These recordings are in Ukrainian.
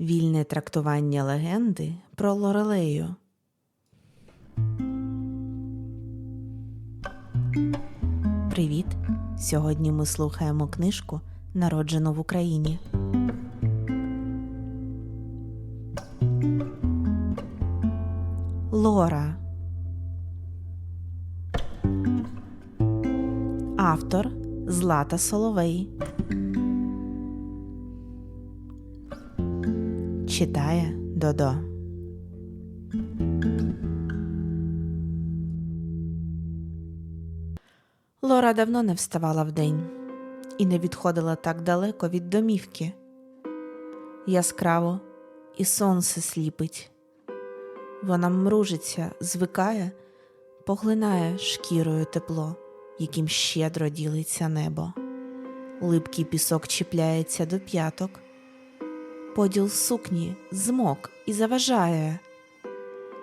Вільне трактування легенди про Лорелею. Привіт! Сьогодні ми слухаємо книжку Народжено в Україні. Лора. Автор Злата Соловей. Читає Додо. Лора давно не вставала вдень і не відходила так далеко від домівки. Яскраво і сонце сліпить. Вона мружиться, звикає, поглинає шкірою тепло, яким щедро ділиться небо. Липкий пісок чіпляється до п'яток. Поділ сукні змок і заважає,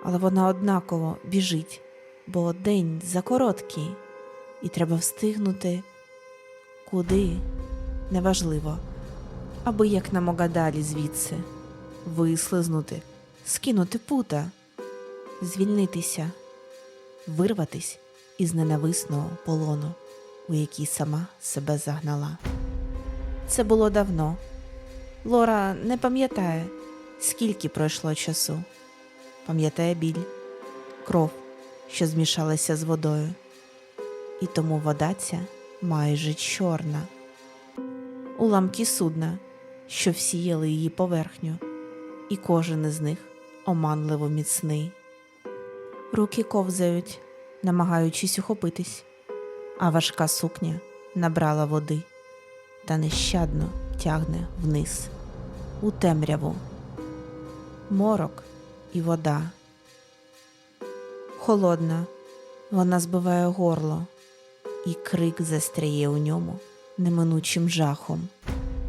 але вона однаково біжить, бо день закороткий, і треба встигнути куди неважливо, аби як намога далі звідси, вислизнути, скинути пута, звільнитися, вирватись із ненависного полону, у який сама себе загнала. Це було давно. Лора не пам'ятає, скільки пройшло часу. Пам'ятає біль, кров, що змішалася з водою, і тому вода ця майже чорна. Уламки судна, що всіяли її поверхню, і кожен із них оманливо міцний. Руки ковзають, намагаючись ухопитись, а важка сукня набрала води та нещадно тягне вниз, у темряву, морок і вода. Холодна, вона збиває горло, і крик застряє у ньому неминучим жахом,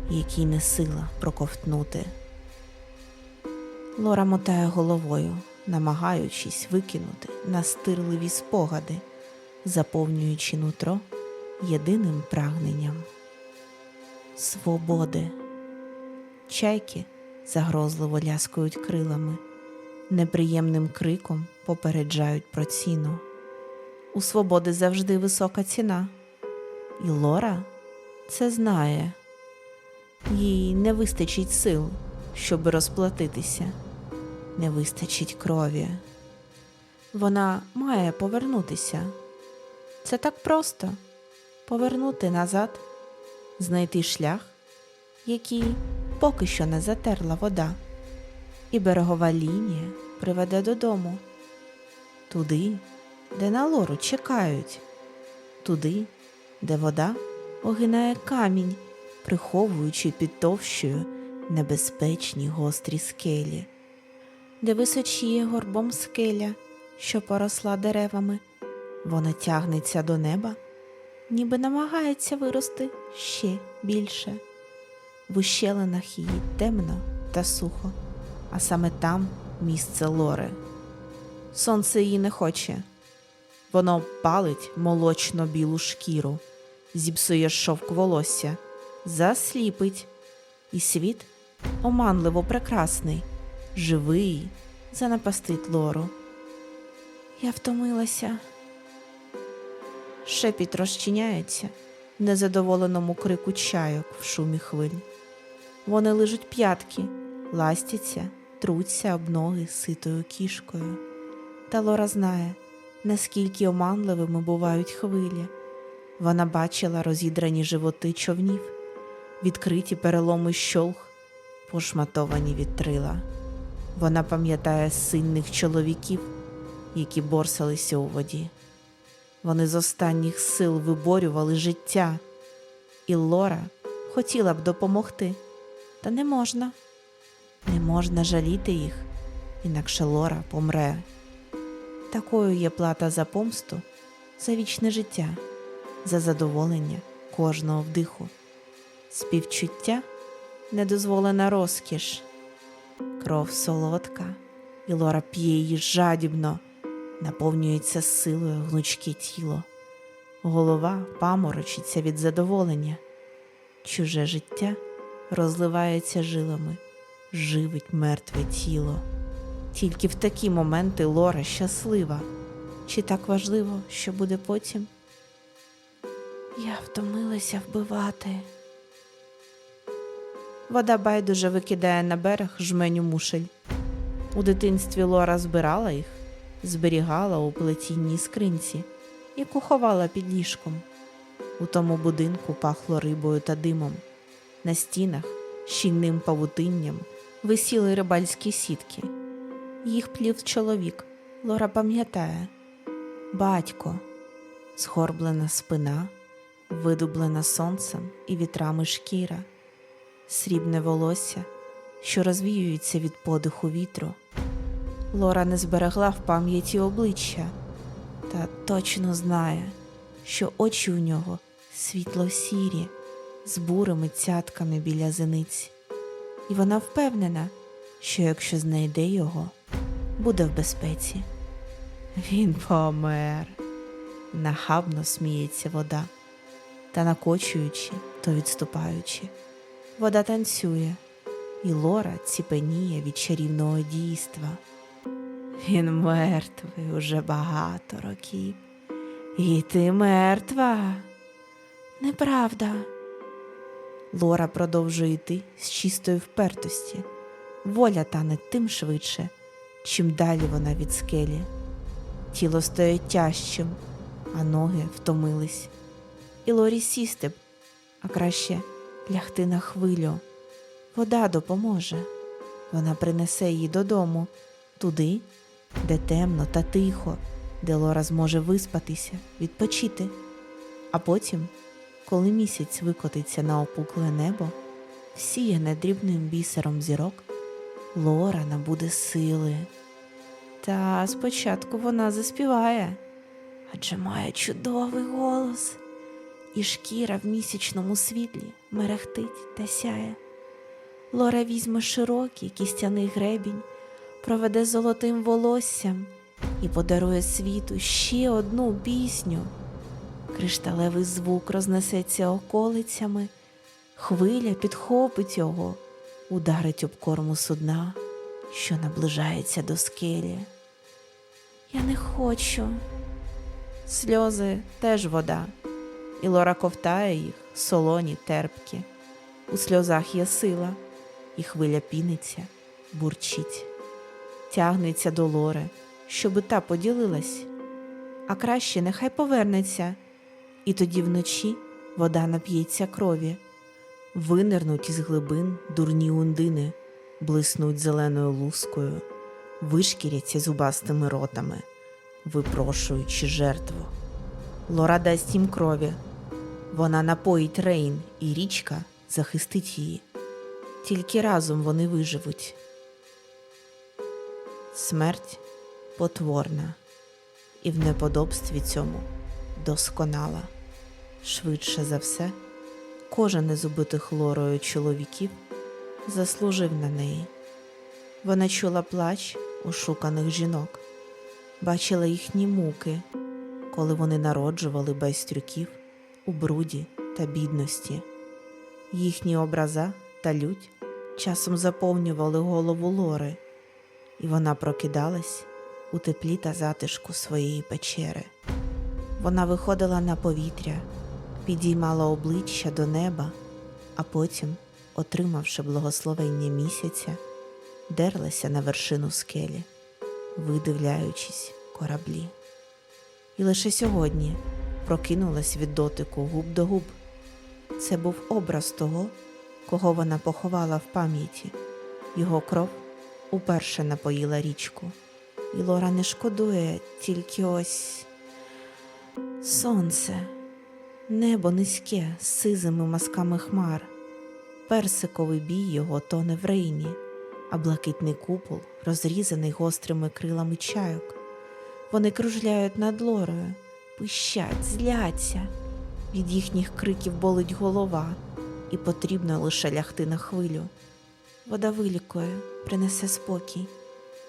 який не сила проковтнути. Лора мотає головою, намагаючись викинути настирливі спогади, заповнюючи нутро єдиним прагненням свободи. Чайки загрозливо ляскають крилами, неприємним криком попереджають про ціну. У свободи завжди висока ціна, і Лора це знає. Їй не вистачить сил, щоб розплатитися, не вистачить крові. Вона має повернутися. Це так просто повернути назад знайти шлях, який поки що не затерла вода, і берегова лінія приведе додому, туди, де на лору чекають, туди, де вода огинає камінь, приховуючи під товщою небезпечні гострі скелі, де височіє горбом скеля, що поросла деревами, вона тягнеться до неба ніби намагається вирости ще більше. В ущелинах її темно та сухо, а саме там місце лори. Сонце її не хоче, воно палить молочно білу шкіру, зіпсує шовк волосся, засліпить, і світ оманливо прекрасний, живий, занапастить лору. Я втомилася. Шепіт розчиняється в незадоволеному крику чайок в шумі хвиль. Вони лижуть п'ятки, ластяться, труться об ноги ситою кішкою. Та Лора знає, наскільки оманливими бувають хвилі. Вона бачила розідрані животи човнів, відкриті переломи щолх, пошматовані вітрила. Вона пам'ятає сильних чоловіків, які борсалися у воді. Вони з останніх сил виборювали життя, і Лора хотіла б допомогти, та не можна, не можна жаліти їх, інакше Лора помре. Такою є плата за помсту, за вічне життя, за задоволення кожного вдиху, співчуття недозволена розкіш, кров солодка, і Лора п'є її жадібно наповнюється силою гнучке тіло, голова паморочиться від задоволення, чуже життя розливається жилами, живить мертве тіло. Тільки в такі моменти Лора щаслива. Чи так важливо, що буде потім? Я втомилася вбивати. Вода байдуже викидає на берег жменю мушель. У дитинстві Лора збирала їх, зберігала у плетінній скринці, яку ховала під ліжком. У тому будинку пахло рибою та димом. На стінах щільним павутинням висіли рибальські сітки. Їх плів чоловік, Лора пам'ятає, батько, згорблена спина, видублена сонцем і вітрами шкіра, срібне волосся, що розвіюється від подиху вітру. Лора не зберегла в пам'яті обличчя, та точно знає, що очі у нього світло-сірі, з бурими цятками біля зениць, і вона впевнена, що якщо знайде його, буде в безпеці. Він помер. Нахабно сміється вода, та накочуючи, то відступаючи. Вода танцює, і Лора ціпеніє від чарівного дійства. Він мертвий уже багато років. І ти мертва. Неправда. Лора продовжує йти з чистої впертості. Воля тане тим швидше, чим далі вона від скелі. Тіло стає тяжчим, а ноги втомились. І Лорі сісти б, а краще лягти на хвилю. Вода допоможе. Вона принесе її додому, туди, де темно та тихо, де Лора зможе виспатися, відпочити. А потім, коли місяць викотиться на опукле небо, всіяне дрібним бісером зірок, Лора набуде сили. Та спочатку вона заспіває, адже має чудовий голос, і шкіра в місячному світлі мерехтить та сяє. Лора візьме широкий кістяний гребінь, проведе золотим волоссям і подарує світу ще одну пісню. Кришталевий звук рознесеться околицями, хвиля підхопить його, ударить об корму судна, що наближається до скелі. Я не хочу. Сльози теж вода, і Лора ковтає їх, солоні, терпкі. У сльозах є сила, і хвиля піниться, бурчить, тягнеться до Лори, щоби та поділилась, а краще нехай повернеться, і тоді вночі вода нап'ється крові, винирнуть із глибин дурні ундини, блиснуть зеленою лускою, вишкіряться зубастими ротами, випрошуючи жертву. Лора дасть їм крові. Вона напоїть Рейн, і річка захистить її. Тільки разом вони виживуть. Смерть потворна, і в неподобстві цьому досконала. Швидше за все, кожен із убитих Лорою чоловіків заслужив на неї. Вона чула плач ошуканих жінок, бачила їхні муки, коли вони народжували байстрюків у бруді та бідності. Їхні образа та лють часом заповнювали голову Лори, і вона прокидалась у теплі та затишку своєї печери. Вона виходила на повітря, підіймала обличчя до неба, а потім, отримавши благословення місяця, дерлася на вершину скелі, видивляючись кораблі. І лише сьогодні прокинулась від дотику губ до губ. Це був образ того, кого вона поховала в пам'яті. Його кров уперше напоїла річку. І Лора не шкодує тільки ось сонце, небо низьке з сизими масками хмар, персиковий бій його тоне в рейні, а блакитний купол розрізаний гострими крилами чайок. Вони кружляють над Лорою, пищать, зляться. Від їхніх криків болить голова, і потрібно лише лягти на хвилю. Вода вилікує, принесе спокій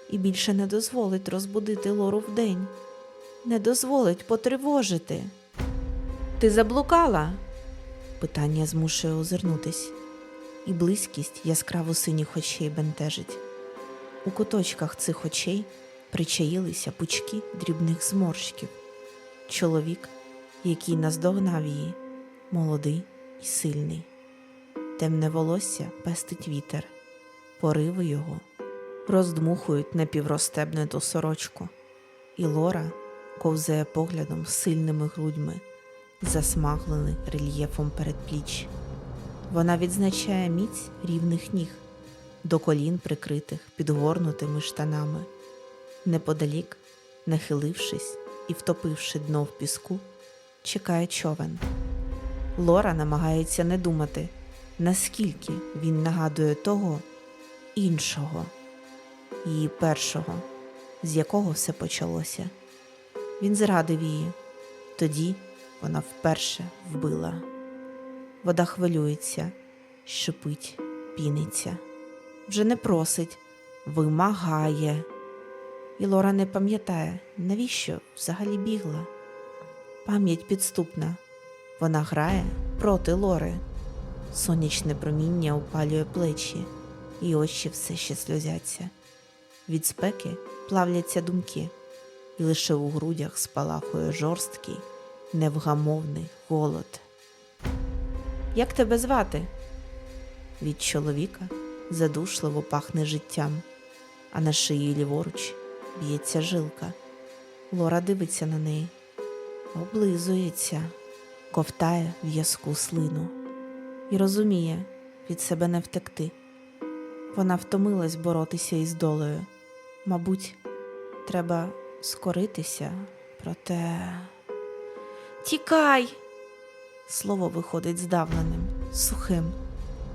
і більше не дозволить розбудити Лору вдень, не дозволить потривожити. Ти заблукала? Питання змушує озирнутись. і близькість яскраво синіх очей бентежить. У куточках цих очей причаїлися пучки дрібних зморшків. Чоловік, який наздогнав її, молодий і сильний. Темне волосся пестить вітер, пориви його роздмухують напівростебнуту сорочку, і Лора ковзає поглядом сильними грудьми, засмаглений рельєфом передпліч. Вона відзначає міць рівних ніг, до колін прикритих підгорнутими штанами. Неподалік, нахилившись і втопивши дно в піску, чекає човен. Лора намагається не думати, наскільки він нагадує того іншого, її першого, з якого все почалося. Він зрадив її, тоді вона вперше вбила. Вода хвилюється, шипить, піниться, вже не просить, вимагає. І Лора не пам'ятає, навіщо взагалі бігла. Пам'ять підступна. Вона грає проти Лори. Сонячне проміння опалює плечі, і очі все ще сльозяться. Від спеки плавляться думки, і лише у грудях спалахує жорсткий, невгамовний голод. Як тебе звати? Від чоловіка задушливо пахне життям, а на шиї ліворуч б'ється жилка. Лора дивиться на неї, облизується, ковтає в'язку слину і розуміє, від себе не втекти. Вона втомилась боротися із долею. Мабуть, треба скоритися, проте. Тікай! Слово виходить здавленим, сухим,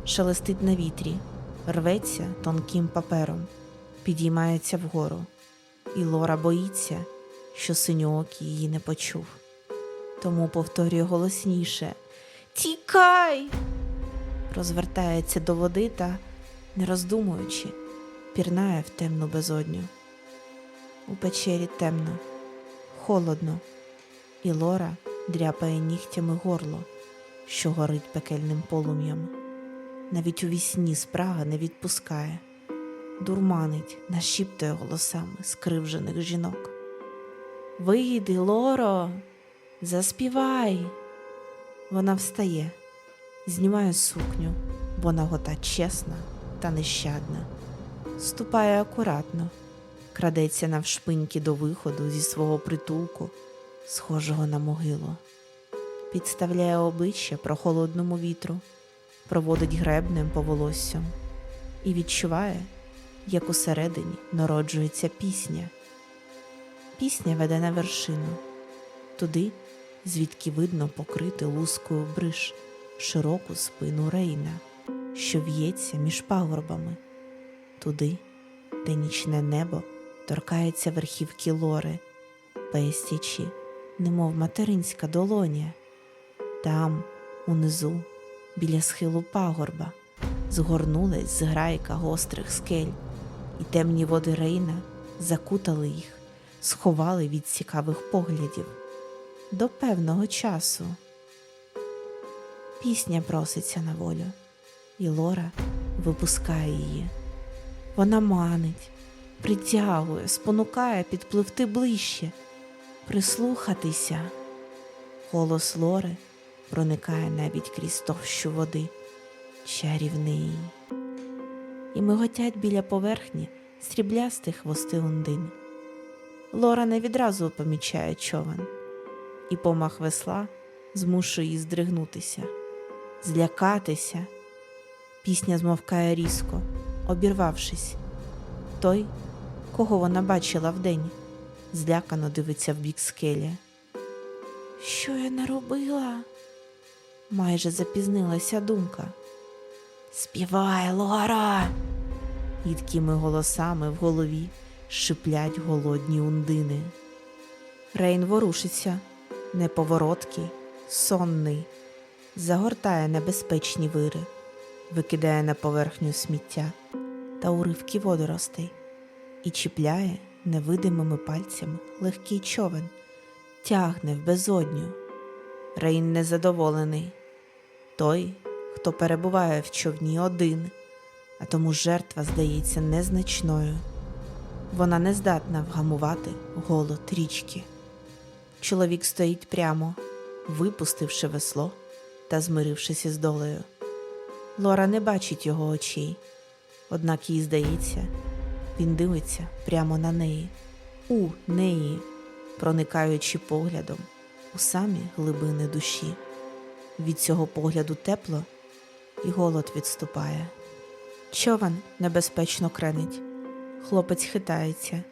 шелестить на вітрі, рветься тонким папером, підіймається вгору, і Лора боїться, що синьоокий її не почув. Тому повторює голосніше Тікай! Розвертається до води та, не роздумуючи, пірнає в темну безодню. У печері темно, холодно, і Лора дряпає нігтями горло, що горить пекельним полум'ям. Навіть у вісні спрага не відпускає, дурманить, нашіптує голосами скривжених жінок. Вийди, Лоро, заспівай. Вона встає, знімає сукню, бо нагота чесна та нещадна. Ступає акуратно, крадеться навшпиньки до виходу зі свого притулку, схожого на могилу, підставляє обличчя прохолодному вітру, проводить гребнем по волоссям і відчуває, як усередині народжується пісня. Пісня веде на вершину, туди, звідки видно покрити лускою бриш широку спину Рейна, що в'ється між пагорбами, туди, де нічне небо торкається верхівки лори, пестячи, немов материнська долоня. Там, унизу, біля схилу пагорба, згорнулась зграйка гострих скель, і темні води Рейна закутали їх, сховали від цікавих поглядів до певного часу. Пісня проситься на волю, і Лора випускає її. Вона манить, притягує, спонукає підпливти ближче, прислухатися. Голос Лори проникає навіть крізь товщу води, чарівний. І миготять біля поверхні стріблясті хвости ундин. Лора не відразу помічає човен, і помах весла змушує її здригнутися, злякатися. Пісня змовкає різко, обірвавшись. Той, кого вона бачила вдень, злякано дивиться в бік скелі. Що я наробила? Майже запізнилася думка. Співай, Лора! Їдкими голосами в голові шиплять голодні ундини. Рейн ворушиться, неповороткий, сонний, загортає небезпечні вири, викидає на поверхню сміття та уривки водоростей і чіпляє невидимими пальцями легкий човен, тягне в безодню. Рейн незадоволений. Той, хто перебуває в човні один, а тому жертва здається незначною. Вона не здатна вгамувати голод річки. Чоловік стоїть прямо, випустивши весло та змирившись із долею. Лора не бачить його очей, однак їй здається, він дивиться прямо на неї, у неї, проникаючи поглядом у самі глибини душі. Від цього погляду тепло і голод відступає. Човен небезпечно кренить. Хлопець хитається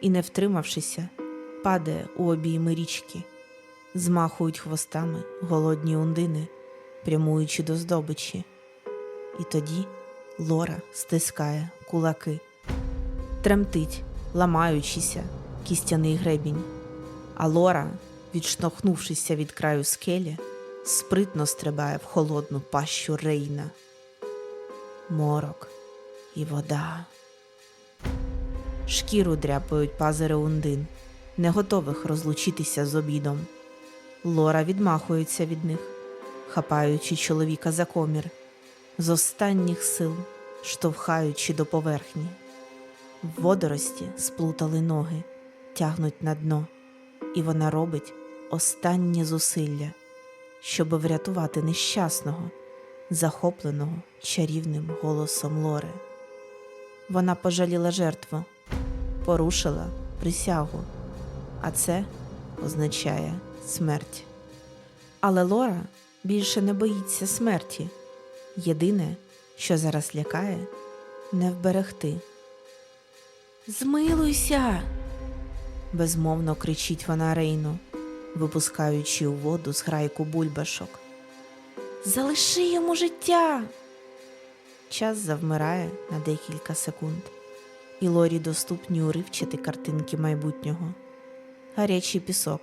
і, не втримавшися, падає у обійми річки. Змахують хвостами голодні ундини, прямуючи до здобичі. І тоді Лора стискає кулаки, тремтить, ламаючися, кістяний гребінь. А Лора, відштовхнувшися від краю скелі, спритно стрибає в холодну пащу Рейна. Морок і вода. Шкіру дряпають пазири ундин, не готових розлучитися з обідом. Лора відмахується від них, хапаючи чоловіка за комір, з останніх сил штовхаючи до поверхні. Водорості сплутали ноги, тягнуть на дно, і вона робить останні зусилля, щоб врятувати нещасного, захопленого чарівним голосом Лори. Вона пожаліла жертву, порушила присягу, а це означає смерть. Але Лора більше не боїться смерті. Єдине, що зараз лякає, не вберегти. Змилуйся. безмовно кричить вона Рейну, випускаючи у воду зграйку бульбашок. Залиши йому життя. Час завмирає на декілька секунд, і Лорі доступні уривчаті картинки майбутнього, гарячий пісок,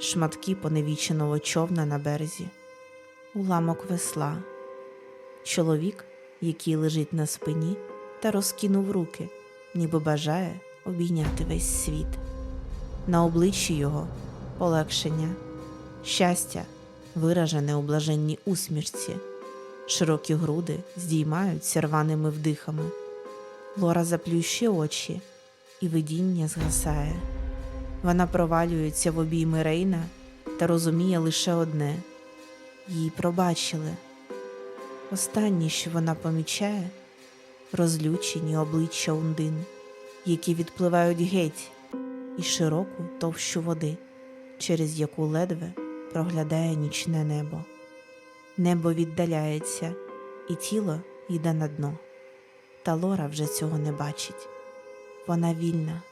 шматки поневіченого човна на березі, уламок весла, чоловік, який лежить на спині та розкинув руки, ніби бажає обійняти весь світ. На обличчі його полегшення, щастя, виражене у блаженній усмішці. Широкі груди здіймаються рваними вдихами. Лора заплющує очі, і видіння згасає. Вона провалюється в обійми Рейна та розуміє лише одне їй пробачили. Останнє, що вона помічає, розлючені обличчя ундин, які відпливають геть, і широку товщу води, через яку ледве проглядає нічне небо. Небо віддаляється, і тіло йде на дно. Та Лора вже цього не бачить. Вона вільна.